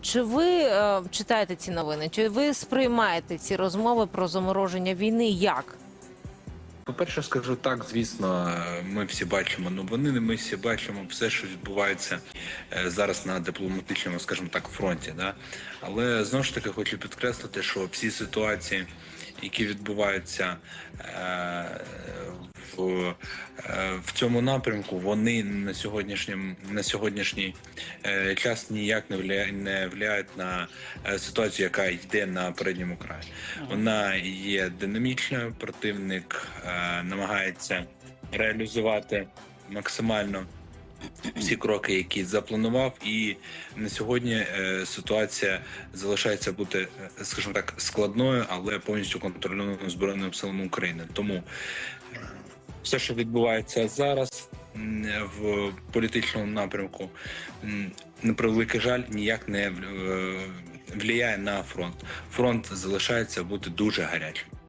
Чи ви е, читаєте ці новини? Чи ви сприймаєте ці розмови про замороження війни? Як? По-перше, скажу так, звісно, ми всі бачимо новини, ми всі бачимо все, що відбувається е, зараз на дипломатичному, скажімо так, фронті. Да? Але знову ж таки хочу підкреслити, що всі ситуації, які відбуваються е, в, е, цьому напрямку, вони на сьогоднішнім на сьогоднішній е, час ніяк не вля- не впливають на е, ситуацію, яка йде на передньому краї. Вона є динамічною. Противник намагається реалізувати максимально всі кроки, які запланував, і на сьогодні ситуація залишається бути, скажімо так, складною, але повністю контрольованою збройними силами України. Тому все, що відбувається зараз в політичному напрямку, на превеликий жаль, ніяк не е, впливає на фронт. Фронт залишається бути дуже гарячим.